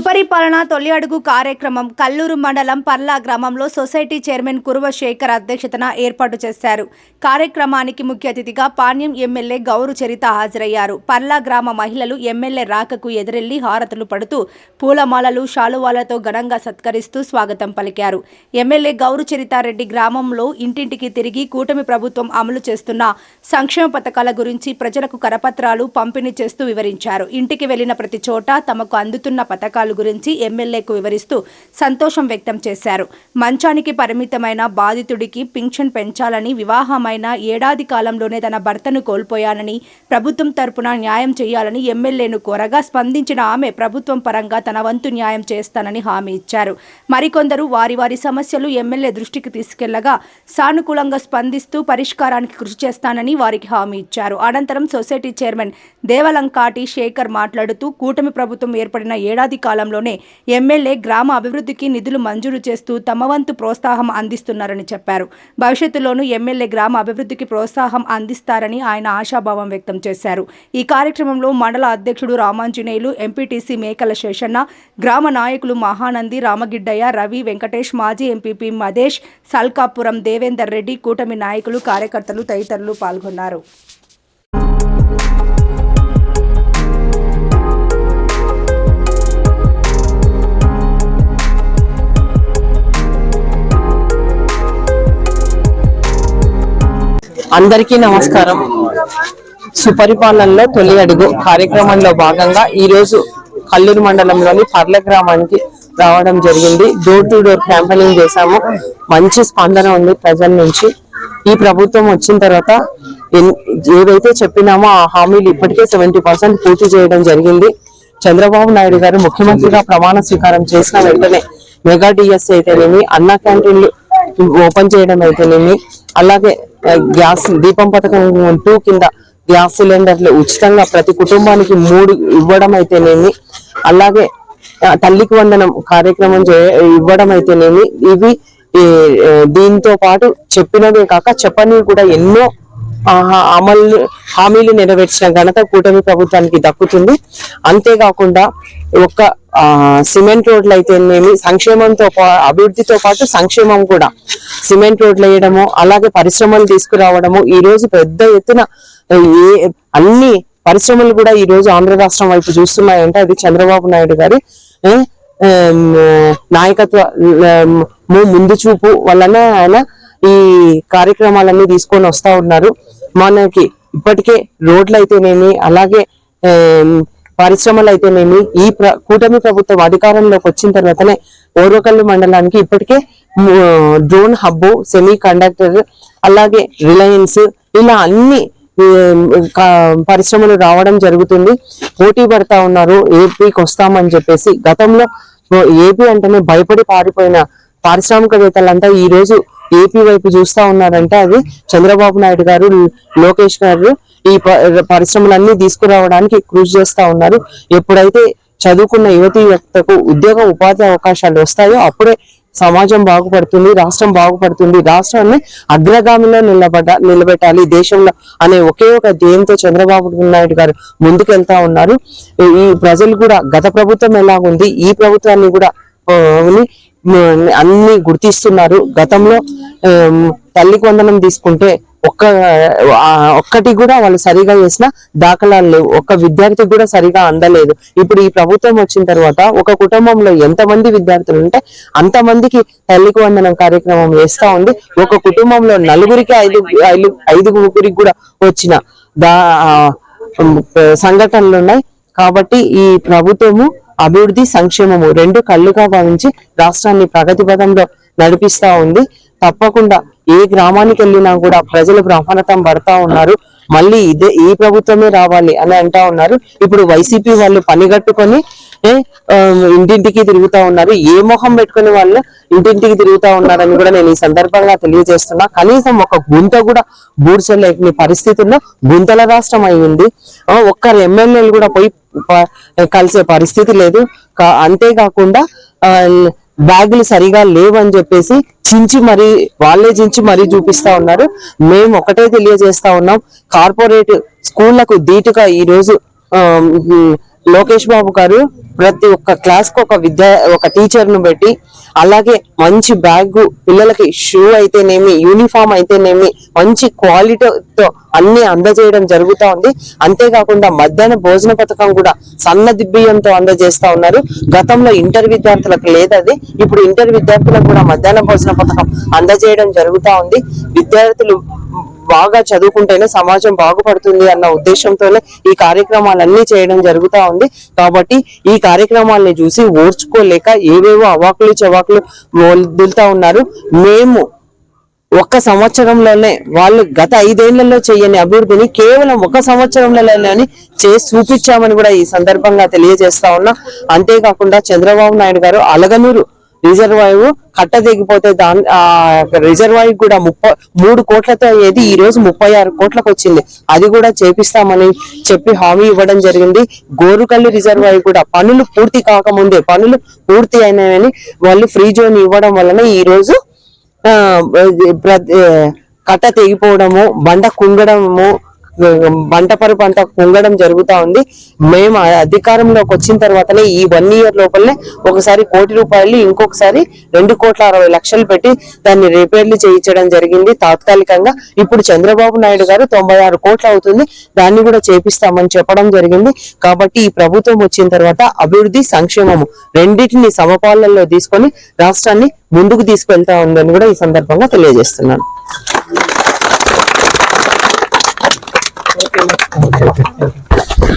సుపరిపాలన తొలి అడుగు కార్యక్రమం కల్లూరు మండలం పర్లా గ్రామంలో సొసైటీ చైర్మన్ కురువ శేఖర్ అధ్యక్షతన ఏర్పాటు చేశారు. కార్యక్రమానికి ముఖ్య అతిథిగా పాణ్యం ఎమ్మెల్యే గౌరు చరిత హాజరయ్యారు. పర్లా గ్రామ మహిళలు ఎమ్మెల్యే రాకకు ఎదురెళ్ళి హారతులు పడుతూ పూలమాలలు శాలువాలతో ఘనంగా సత్కరిస్తూ స్వాగతం పలికారు. ఎమ్మెల్యే గౌరు చరితారెడ్డి గ్రామంలో ఇంటింటికి తిరిగి కూటమి ప్రభుత్వం అమలు చేస్తున్న సంక్షేమ పథకాల గురించి ప్రజలకు కరపత్రాలు పంపిణీ చేస్తూ వివరించారు. ఇంటికి వెళ్ళిన ప్రతి చోట తమకు అందుతున్న పథకాలు గురించి ఎమ్మెల్యేకు వివరిస్తూ సంతోషం వ్యక్తం చేశారు. మంచానికి పరిమితమైన బాధితుడికి పింఛన్ పెంచాలని వివాహమైన ఏడాది కాలంలోనే తన భర్తను కోల్పోయానని ప్రభుత్వం తరపున న్యాయం చేయాలని ఎమ్మెల్యేను కోరగా స్పందించిన ఆమె ప్రభుత్వం పరంగా తన వంతు న్యాయం చేస్తానని హామీ ఇచ్చారు. మరికొందరు వారి వారి సమస్యలు ఎమ్మెల్యే దృష్టికి తీసుకెళ్ళగా సానుకూలంగా స్పందిస్తూ పరిష్కారానికి కృషి చేస్తానని వారికి హామీ ఇచ్చారు. అనంతరం సొసైటీ చైర్మన్ దేవలంకాటి శేఖర్ మాట్లాడుతూ కూటమి ప్రభుత్వం ఏర్పడిన ఏడాది కాలంలోనే ఎమ్మెల్యే గ్రామ అభివృద్ధికి నిధులు మంజూరు చేస్తూ తమ వంతు ప్రోత్సాహం అందిస్తున్నారని చెప్పారు. భవిష్యత్తులోనూ ఎమ్మెల్యే గ్రామ అభివృద్ధికి ప్రోత్సాహం అందిస్తారని ఆయన ఆశాభావం వ్యక్తం చేశారు. ఈ కార్యక్రమంలో మండల అధ్యక్షుడు రామాంజనేయులు ఎంపీటీసీ మేకల శేషన్న గ్రామ నాయకులు మహానంది రామగిడ్డయ్య రవి వెంకటేష్ మాజీ ఎంపీపీ మదేష్ సల్కాపురం దేవేందర్ రెడ్డి కూటమి నాయకులు కార్యకర్తలు తదితరులు పాల్గొన్నారు. అందరికీ నమస్కారం. సుపరిపాలనలో తొలి అడుగు కార్యక్రమంలో భాగంగా ఈ రోజు కల్లూరు మండలంలోని పర్ల గ్రామానికి రావడం జరిగింది. డోర్ టు డోర్ క్యాంపెయినింగ్ చేశాము. మంచి స్పందన ఉంది ప్రజల నుంచి. ఈ ప్రభుత్వం వచ్చిన తర్వాత ఏదైతే ఏవైతే చెప్పినామో ఆ హామీలు ఇప్పటికే సెవెంటీ పర్సెంట్ పూర్తి చేయడం జరిగింది. చంద్రబాబు నాయుడు గారు ముఖ్యమంత్రిగా ప్రమాణ స్వీకారం చేసిన వెంటనే మెగా డిఎస్ అయితేనేమి అన్న క్యాంటీన్లు ఓపెన్ చేయడం అయితేనేమి అలాగే గ్యాస్ దీపం పథకం టూ కింద గ్యాస్ సిలిండర్లు ఉచితంగా ప్రతి కుటుంబానికి మూడు ఇవ్వడం అయితేనేమి అలాగే తల్లికి వందనం కార్యక్రమం చే ఇవ్వడం అయితేనేమి ఇవి దీంతో పాటు చెప్పినవే కాక చెప్పని కూడా ఎన్నో అమలు హామీలు నెరవేర్చిన ఘనత కూటమి ప్రభుత్వానికి దక్కుతుంది. అంతేకాకుండా ఒక్క సిమెంట్ రోడ్లు అయితేనేమి సంక్షేమంతో అభివృద్ధితో పాటు సంక్షేమం కూడా. సిమెంట్ రోడ్లు వేయడము అలాగే పరిశ్రమలు తీసుకురావడము ఈ రోజు పెద్ద ఎత్తున ఏ అన్ని పరిశ్రమలు కూడా ఈ రోజు ఆంధ్ర రాష్ట్రం వైపు చూస్తున్నాయంటే అది చంద్రబాబు నాయుడు గారి నాయకత్వ ము- ముందు చూపు వలన ఆయన ఈ కార్యక్రమాలన్నీ తీసుకొని వస్తా ఉన్నారు. మనకి ఇప్పటికే రోడ్లు అయితేనేమి అలాగే పరిశ్రమలు అయితేనేమి ఈ ప్ర కూటమి ప్రభుత్వం అధికారంలోకి వచ్చిన తర్వాతనే ఓర్వకల్లు మండలానికి ఇప్పటికే డ్రోన్ హబ్బు సెమీ కండక్టర్ అలాగే రిలయన్స్ ఇలా అన్ని పరిశ్రమలు రావడం జరుగుతుంది. పోటీ పడతా ఉన్నారు ఏపీకి వస్తామని చెప్పేసి గతంలో ఏపీ అంటేనే భయపడి పారిపోయిన పారిశ్రామికవేత్తలంతా ఈ రోజు ఏపీ వైపు చూస్తా ఉన్నారంటే అది చంద్రబాబు నాయుడు గారు లోకేష్ గారు ఈ ప- పరిశ్రమలన్నీ తీసుకురావడానికి కృషి చేస్తా ఉన్నారు. ఎప్పుడైతే చదువుకున్న యువతి యువతకు ఉద్యోగ ఉపాధి అవకాశాలు వస్తాయో అప్పుడే సమాజం బాగుపడుతుంది రాష్ట్రం బాగుపడుతుంది. రాష్ట్రాన్ని అగ్రగామిలో నిలబడ నిలబెట్టాలి. దేశంలో అనే ఒకే ఒక ధ్యేయంతో చంద్రబాబు నాయుడు గారు ముందుకెళ్తా ఉన్నారు. ఈ- ప్రజలు కూడా గత ప్రభుత్వం ఎలాగుంది? ఈ ప్రభుత్వాన్ని కూడా అన్ని గుర్తిస్తున్నారు. గతంలో తల్లి తల్లికి వందనం తీసుకుంటే ఒక్క ఒక్కటి కూడా వాళ్ళు సరిగా చేసిన దాఖలాలు లేవు. ఒక్క విద్యార్థికి కూడా సరిగా అందలేదు. ఇప్పుడు ఈ ప్రభుత్వం వచ్చిన తర్వాత ఒక కుటుంబంలో ఎంతమంది విద్యార్థులు ఉంటే అంతమందికి తల్లికి వందనం కార్యక్రమం వేస్తా ఉంది. ఒక కుటుంబంలో నలుగురికి ఐదు ఐదు ఐదుగురికి కూడా వచ్చిన దా సంఘటనలు ఉన్నాయి. కాబట్టి ఈ ప్రభుత్వము అభివృద్ధి సంక్షేమము రెండు కళ్ళుగా భావించి రాష్ట్రాన్ని ప్రగతి పథంలో నడిపిస్తా ఉంది. తప్పకుండా ఏ గ్రామానికి వెళ్ళినా కూడా ప్రజలు బ్రహ్మరథం పడతా ఉన్నారు. మళ్ళీ ఇదే ఈ ప్రభుత్వమే రావాలి అని అంటా ఉన్నారు. ఇప్పుడు వైసీపీ వాళ్ళు పనిగట్టుకొని ఇంటింటికి తిరుగుతా ఉన్నారు. ఏ మొహం పెట్టుకుని వాళ్ళు ఇంటింటికి తిరుగుతా ఉన్నారని కూడా నేను ఈ సందర్భంగా తెలియజేస్తున్నా. కనీసం ఒక గుంత కూడా బూడ్చలేని పరిస్థితుల్లో గుంతల రాష్ట్రం అయింది ఒక్కరు ఎమ్మెల్యేలు కూడా పోయి కలిసే పరిస్థితి లేదు. అంతేకాకుండా ఆ, బ్యాగులు సరిగా లేవని చెప్పేసి చించి మరీ వాళ్ళే చించి మరీ చూపిస్తా ఉన్నారు. మేము ఒకటే తెలియజేస్తా ఉన్నాం. కార్పొరేట్ స్కూళ్ళకు ధీటుగా ఈ రోజు ఆ, లోకేష్ బాబు గారు ప్రతి ఒక్క క్లాస్కు ఒక విద్యా ఒక టీచర్ను పెట్టి అలాగే మంచి బ్యాగ్ పిల్లలకి షూ అయితేనేమి యూనిఫామ్ అయితేనేమి మంచి క్వాలిటీతో అన్ని అందజేయడం జరుగుతూ ఉంది. అంతేకాకుండా మధ్యాహ్న భోజన పథకం కూడా సన్నది బియ్యంతో అందజేస్తా ఉన్నారు. గతంలో ఇంటర్ విద్యార్థులకు లేదది ఇప్పుడు ఇంటర్ విద్యార్థులకు కూడా మధ్యాహ్న భోజన పథకం అందజేయడం జరుగుతూ ఉంది. విద్యార్థులు బాగా చదువుకుంటేనే సమాజం బాగుపడుతుంది అన్న ఉద్దేశంతోనే ఈ కార్యక్రమాలన్నీ చేయడం జరుగుతూ ఉంది. కాబట్టి ఈ కార్యక్రమాల్ని చూసి ఓర్చుకోలేక ఏవేవో అవాకులు చవాకులు వదులుతా ఉన్నారు. మేము ఒక్క సంవత్సరంలోనే వాళ్ళు గత ఐదేళ్ళలో చేయని అభివృద్ధిని కేవలం ఒక సంవత్సరంలోనే చేసి చూపించామని కూడా ఈ సందర్భంగా తెలియజేస్తా ఉన్నా. అంతేకాకుండా చంద్రబాబు నాయుడు గారు అలగనూరు రిజర్వాయర్ కట్ట తెగిపోతే దాని ఆ రిజర్వాయర్ కూడా ముప్పై మూడు కోట్లతో అయ్యేది ఈ రోజు ముప్పై ఆరు కోట్లకు వచ్చింది. అది కూడా చేపిస్తామని చెప్పి హామీ ఇవ్వడం జరిగింది. గోరుకల్లు రిజర్వాయర్ కూడా పనులు పూర్తి కాకముందే పనులు పూర్తి అయినాయని వాళ్ళు ఫ్రీ జోన్ ఇవ్వడం వలన ఈ రోజు ఆ కట్ట తెగిపోవడము బండ కుంగడము పంట కుంగడం జరుగుతా ఉంది. మేము ఆ అధికారంలోకి వచ్చిన తర్వాతనే ఈ వన్ ఇయర్ లోపలనే ఒకసారి కోటి రూపాయలు ఇంకొకసారి రెండు కోట్ల అరవై లక్షలు పెట్టి దాన్ని రిపేర్లు చేయించడం జరిగింది. తాత్కాలికంగా ఇప్పుడు చంద్రబాబు నాయుడు గారు తొంభై ఆరు కోట్లు అవుతుంది. దాన్ని కూడా చేపిస్తామని చెప్పడం జరిగింది. కాబట్టి ఈ ప్రభుత్వం వచ్చిన తర్వాత అభివృద్ధి సంక్షేమము రెండింటిని సమపాలనలో తీసుకొని రాష్ట్రాన్ని ముందుకు తీసుకెళ్తా ఉందని కూడా ఈ సందర్భంగా తెలియజేస్తున్నాను. Okay.